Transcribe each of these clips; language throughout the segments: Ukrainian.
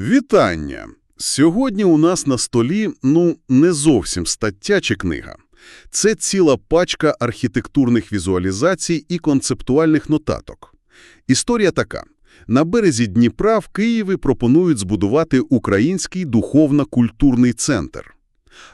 Вітання! Сьогодні у нас на столі, ну, не зовсім стаття чи книга. Це ціла пачка архітектурних візуалізацій і концептуальних нотаток. Історія така. На березі Дніпра в Києві пропонують збудувати український духовно-культурний центр.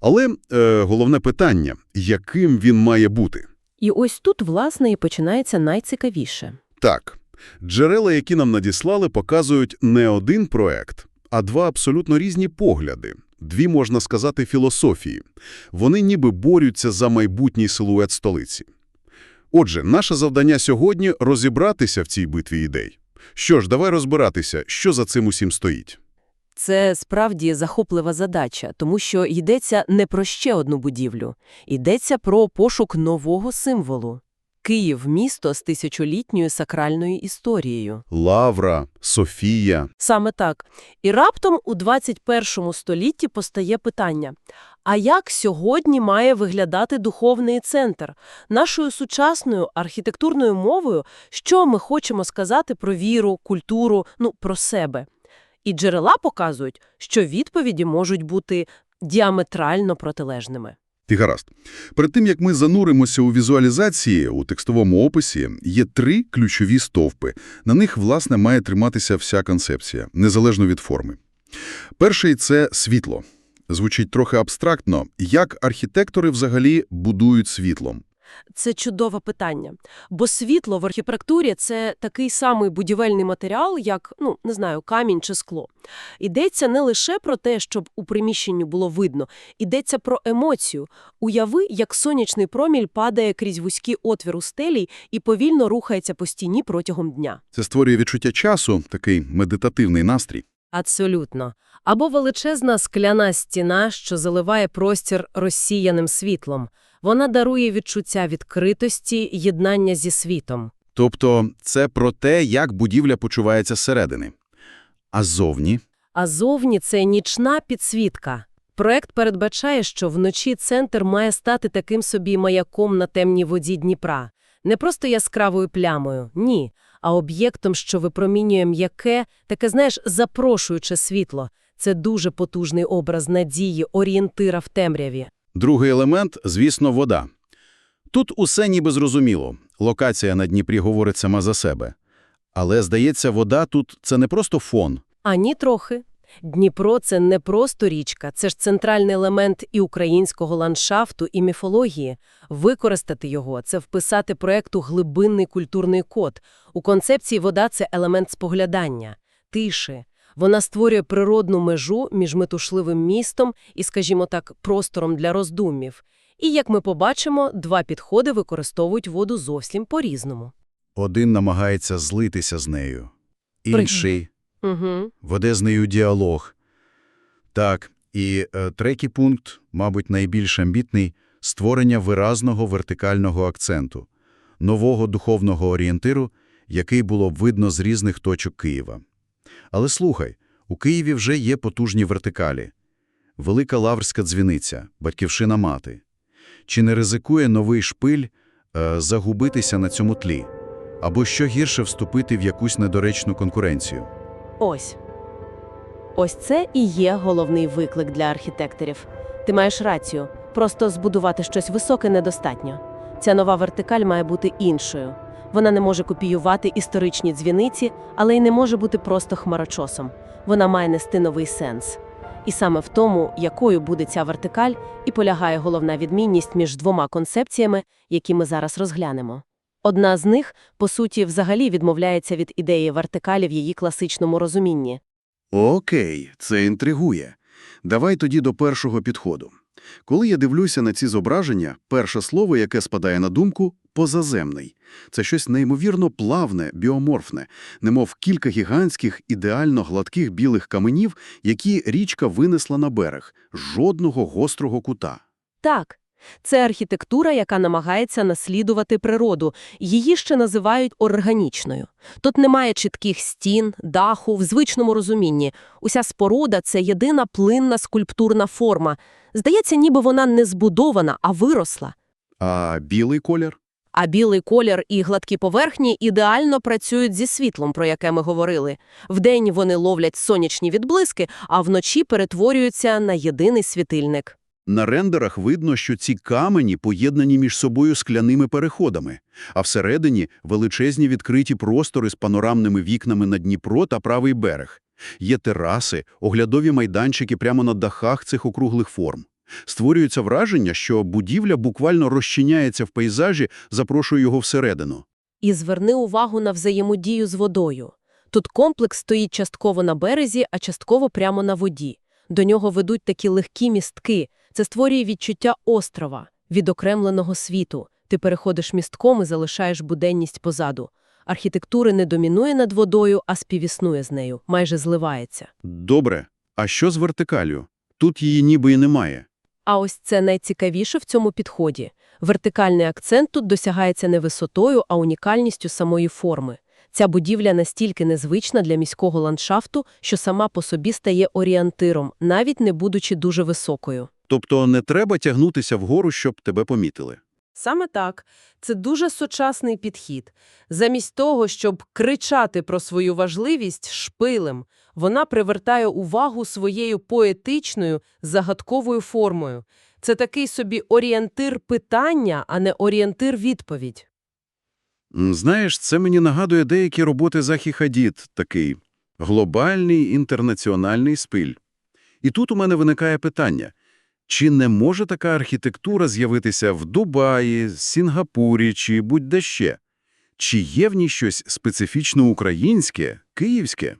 Але е, головне питання – яким він має бути? І ось тут, власне, і починається найцікавіше. Так, джерела, які нам надіслали, показують не один проект, а два абсолютно різні погляди, дві, можна сказати, філософії. Вони ніби борються за майбутній силует столиці. Отже, наше завдання сьогодні – розібратися в цій битві ідей. Що ж, давай розбиратися, що за цим усім стоїть. Це справді захоплива задача, тому що йдеться не про ще одну будівлю. Йдеться про пошук нового символу. Київ – місто з тисячолітньою сакральною історією. Лавра, Софія. Саме так. І раптом у 21 столітті постає питання. А як сьогодні має виглядати духовний центр? Нашою сучасною архітектурною мовою, що ми хочемо сказати про віру, культуру, ну, про себе? І джерела показують, що відповіді можуть бути діаметрально протилежними. Ти гаразд. Перед тим, як ми зануримося у візуалізації, у текстовому описі, є три ключові стовпи. На них, власне, має триматися вся концепція, незалежно від форми. Перший – це світло. Звучить трохи абстрактно. Як архітектори взагалі будують світлом? Це чудове питання. Бо світло в архітектурі – це такий самий будівельний матеріал, як, ну, не знаю, камінь чи скло. Йдеться не лише про те, щоб у приміщенні було видно. Йдеться про емоцію. Уяви, як сонячний проміль падає крізь вузький отвір у стелі і повільно рухається по стіні протягом дня. Це створює відчуття часу, такий медитативний настрій. Абсолютно. Або величезна скляна стіна, що заливає простір розсіяним світлом. Вона дарує відчуття відкритості, єднання зі світом. Тобто це про те, як будівля почувається зсередини. А ззовні? А зовні це нічна підсвітка. Проект передбачає, що вночі центр має стати таким собі маяком на темній воді Дніпра. Не просто яскравою плямою, ні, а об'єктом, що випромінює м'яке, таке, знаєш, запрошуюче світло. Це дуже потужний образ надії, орієнтира в темряві. Другий елемент, звісно, вода. Тут усе ніби зрозуміло. Локація на Дніпрі говорить сама за себе. Але, здається, вода тут – це не просто фон. Ані трохи. Дніпро – це не просто річка, це ж центральний елемент і українського ландшафту, і міфології. Використати його – це вписати проекту глибинний культурний код. У концепції вода – це елемент споглядання, тиші. Вона створює природну межу між метушливим містом і, скажімо так, простором для роздумів. І, як ми побачимо, два підходи використовують воду зовсім по-різному. Один намагається злитися з нею. Інший Угу. веде з нею діалог. Так, і е, третій пункт, мабуть, найбільш амбітний – створення виразного вертикального акценту, нового духовного орієнтиру, який було б видно з різних точок Києва. Але слухай, у Києві вже є потужні вертикалі. Велика Лаврська дзвіниця, батьківщина мати. Чи не ризикує новий шпиль е, загубитися на цьому тлі? Або, що гірше, вступити в якусь недоречну конкуренцію? Ось. Ось це і є головний виклик для архітекторів. Ти маєш рацію. Просто збудувати щось високе недостатньо. Ця нова вертикаль має бути іншою. Вона не може копіювати історичні дзвіниці, але й не може бути просто хмарочосом. Вона має нести новий сенс. І саме в тому, якою буде ця вертикаль, і полягає головна відмінність між двома концепціями, які ми зараз розглянемо. Одна з них, по суті, взагалі відмовляється від ідеї вертикалі в її класичному розумінні. Окей, це інтригує. Давай тоді до першого підходу. Коли я дивлюся на ці зображення, перше слово, яке спадає на думку – позаземний. Це щось неймовірно плавне, біоморфне, немов кілька гігантських, ідеально гладких білих каменів, які річка винесла на берег, жодного гострого кута. Так, це архітектура, яка намагається наслідувати природу. Її ще називають органічною. Тут немає чітких стін, даху в звичному розумінні. Уся споруда – це єдина плинна скульптурна форма. Здається, ніби вона не збудована, а виросла. А білий колір? А білий колір і гладкі поверхні ідеально працюють зі світлом, про яке ми говорили. Вдень вони ловлять сонячні відблиски, а вночі перетворюються на єдиний світильник. На рендерах видно, що ці камені поєднані між собою скляними переходами, а всередині величезні відкриті простори з панорамними вікнами на Дніпро та правий берег. Є тераси, оглядові майданчики прямо на дахах цих округлих форм. Створюється враження, що будівля буквально розчиняється в пейзажі, запрошує його всередину. І зверни увагу на взаємодію з водою. Тут комплекс стоїть частково на березі, а частково прямо на воді. До нього ведуть такі легкі містки. Це створює відчуття острова, відокремленого світу. Ти переходиш містком і залишаєш буденність позаду. Архітектура не домінує над водою, а співіснує з нею, майже зливається. Добре, а що з вертикалю? Тут її ніби і немає. А ось це найцікавіше в цьому підході. Вертикальний акцент тут досягається не висотою, а унікальністю самої форми. Ця будівля настільки незвична для міського ландшафту, що сама по собі стає орієнтиром, навіть не будучи дуже високою. Тобто не треба тягнутися вгору, щоб тебе помітили. Саме так. Це дуже сучасний підхід. Замість того, щоб кричати про свою важливість шпилем, вона привертає увагу своєю поетичною, загадковою формою. Це такий собі орієнтир питання, а не орієнтир відповідь. Знаєш, це мені нагадує деякі роботи Захі Хадід, такий глобальний інтернаціональний спиль. І тут у мене виникає питання, чи не може така архітектура з'явитися в Дубаї, Сінгапурі чи будь-де ще? Чи є в ній щось специфічно українське, київське?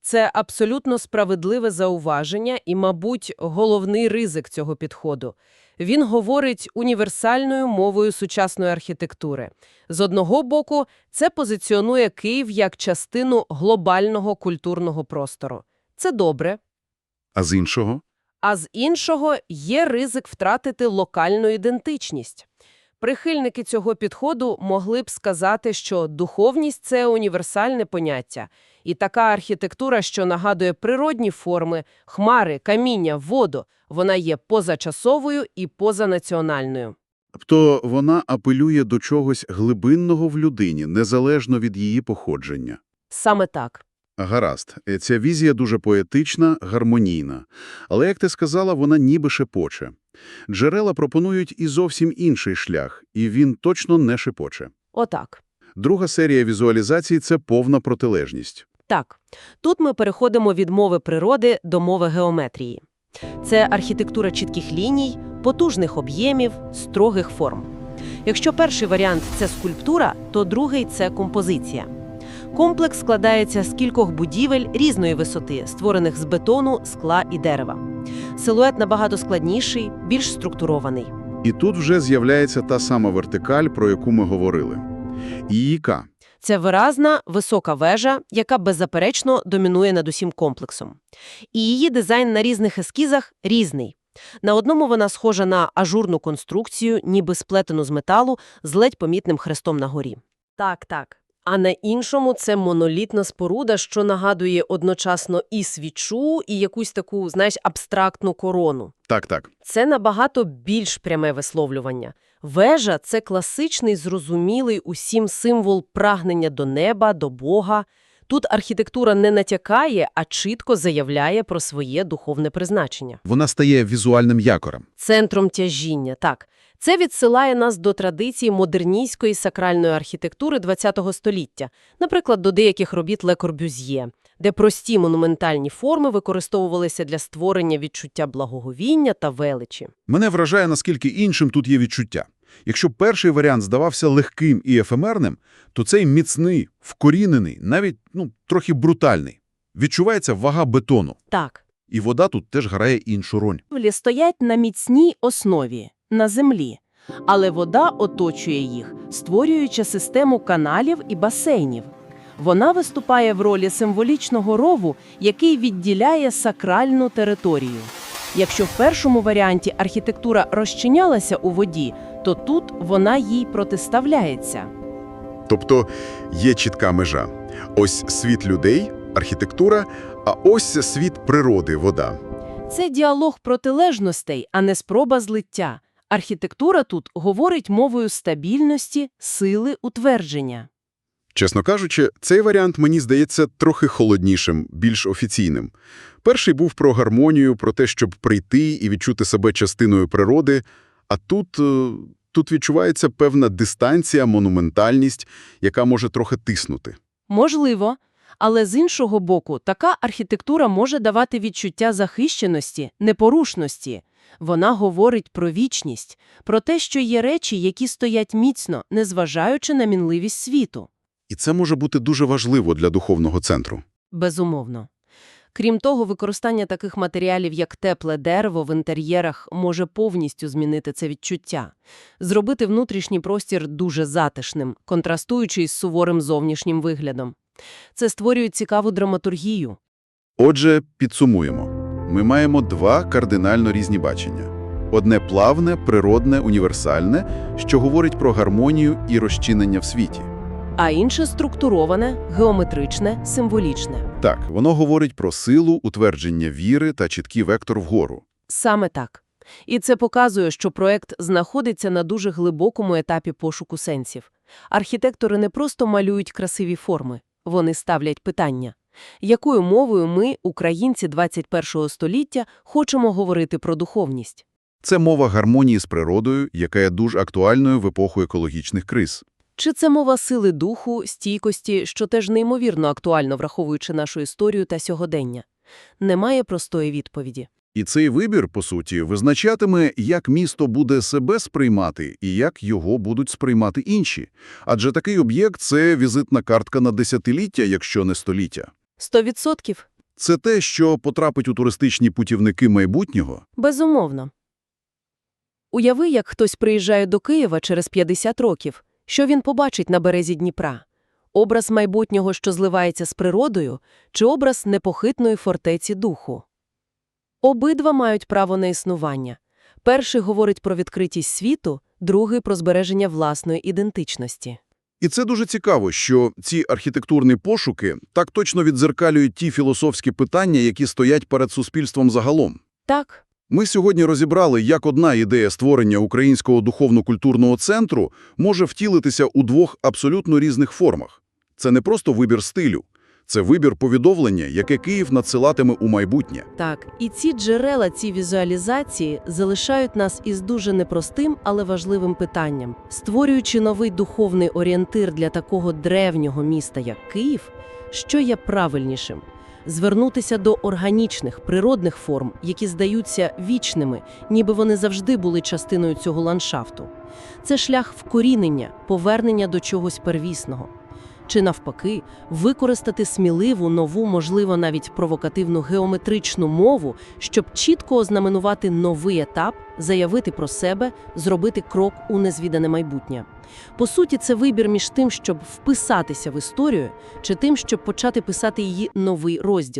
Це абсолютно справедливе зауваження і, мабуть, головний ризик цього підходу. Він говорить універсальною мовою сучасної архітектури. З одного боку, це позиціонує Київ як частину глобального культурного простору. Це добре. А з іншого? А з іншого, є ризик втратити локальну ідентичність. Прихильники цього підходу могли б сказати, що духовність – це універсальне поняття, і така архітектура, що нагадує природні форми, хмари, каміння, воду, вона є позачасовою і позанаціональною. Тобто вона апелює до чогось глибинного в людині, незалежно від її походження. Саме так. Гаразд, Е, ця візія дуже поетична, гармонійна. Але, як ти сказала, вона ніби шепоче. Джерела пропонують і зовсім інший шлях, і він точно не шепоче. Отак. Друга серія візуалізацій – це повна протилежність. Так, тут ми переходимо від мови природи до мови геометрії. Це архітектура чітких ліній, потужних об'ємів, строгих форм. Якщо перший варіант – це скульптура, то другий – це композиція. Комплекс складається з кількох будівель різної висоти, створених з бетону, скла і дерева. Силует набагато складніший, більш структурований. І тут вже з'являється та сама вертикаль, про яку ми говорили. І яка? Це виразна, висока вежа, яка беззаперечно домінує над усім комплексом. І її дизайн на різних ескізах різний. На одному вона схожа на ажурну конструкцію, ніби сплетену з металу, з ледь помітним хрестом на горі. Так, так. А на іншому це монолітна споруда, що нагадує одночасно і свічу, і якусь таку, знаєш, абстрактну корону. Так-так. Це набагато більш пряме висловлювання. Вежа – це класичний, зрозумілий усім символ прагнення до неба, до Бога. Тут архітектура не натякає, а чітко заявляє про своє духовне призначення. Вона стає візуальним якорем. Центром тяжіння, так. Це відсилає нас до традиції модерністської сакральної архітектури ХХ століття, наприклад, до деяких робіт Ле Корбюз'є, де прості монументальні форми використовувалися для створення відчуття благоговіння та величі. Мене вражає, наскільки іншим тут є відчуття. Якщо перший варіант здавався легким і ефемерним, то цей міцний, вкорінений, навіть ну, трохи брутальний. Відчувається вага бетону. Так. І вода тут теж грає іншу роль. Стоять на міцній основі, на землі, але вода оточує їх, створюючи систему каналів і басейнів. Вона виступає в ролі символічного рову, який відділяє сакральну територію. Якщо в першому варіанті архітектура розчинялася у воді, то тут вона їй протиставляється. Тобто є чітка межа. Ось світ людей, архітектура, а ось світ природи, вода. Це діалог протилежностей, а не спроба злиття. Архітектура тут говорить мовою стабільності, сили, утвердження. Чесно кажучи, цей варіант мені здається трохи холоднішим, більш офіційним. Перший був про гармонію, про те, щоб прийти і відчути себе частиною природи, а тут, е, тут відчувається певна дистанція, монументальність, яка може трохи тиснути. Можливо, але з іншого боку, така архітектура може давати відчуття захищеності, непорушності. Вона говорить про вічність, про те, що є речі, які стоять міцно, незважаючи на мінливість світу. І це може бути дуже важливо для духовного центру. Безумовно. Крім того, використання таких матеріалів, як тепле дерево в інтер'єрах, може повністю змінити це відчуття, зробити внутрішній простір дуже затишним, контрастуючи із суворим зовнішнім виглядом. Це створює цікаву драматургію. Отже, підсумуємо. Ми маємо два кардинально різні бачення. Одне плавне, природне, універсальне, що говорить про гармонію і розчинення в світі. А інше структуроване, геометричне, символічне. Так, воно говорить про силу, утвердження віри та чіткий вектор вгору. Саме так. І це показує, що проект знаходиться на дуже глибокому етапі пошуку сенсів. Архітектори не просто малюють красиві форми, вони ставлять питання. Якою мовою ми, українці 21 століття, хочемо говорити про духовність? Це мова гармонії з природою, яка є дуже актуальною в епоху екологічних криз. Чи це мова сили духу, стійкості, що теж неймовірно актуально, враховуючи нашу історію та сьогодення? Немає простої відповіді. І цей вибір, по суті, визначатиме, як місто буде себе сприймати і як його будуть сприймати інші. Адже такий об'єкт – це візитна картка на десятиліття, якщо не століття. Сто відсотків? Це те, що потрапить у туристичні путівники майбутнього. Безумовно. Уяви, як хтось приїжджає до Києва через 50 років. Що він побачить на березі Дніпра? Образ майбутнього, що зливається з природою, чи образ непохитної фортеці духу? Обидва мають право на існування. Перший говорить про відкритість світу, другий – про збереження власної ідентичності. І це дуже цікаво, що ці архітектурні пошуки так точно відзеркалюють ті філософські питання, які стоять перед суспільством загалом. Так, Ми сьогодні розібрали, як одна ідея створення українського духовно-культурного центру може втілитися у двох абсолютно різних формах. Це не просто вибір стилю, це вибір повідомлення, яке Київ надсилатиме у майбутнє. Так, і ці джерела, ці візуалізації залишають нас із дуже непростим, але важливим питанням. Створюючи новий духовний орієнтир для такого древнього міста, як Київ, що є правильнішим? Звернутися до органічних, природних форм, які здаються вічними, ніби вони завжди були частиною цього ландшафту. Це шлях вкорінення, повернення до чогось первісного. Чи навпаки, використати сміливу, нову, можливо, навіть провокативну геометричну мову, щоб чітко ознаменувати новий етап, заявити про себе, зробити крок у незвідане майбутнє. По суті, це вибір між тим, щоб вписатися в історію, чи тим, щоб почати писати її новий розділ.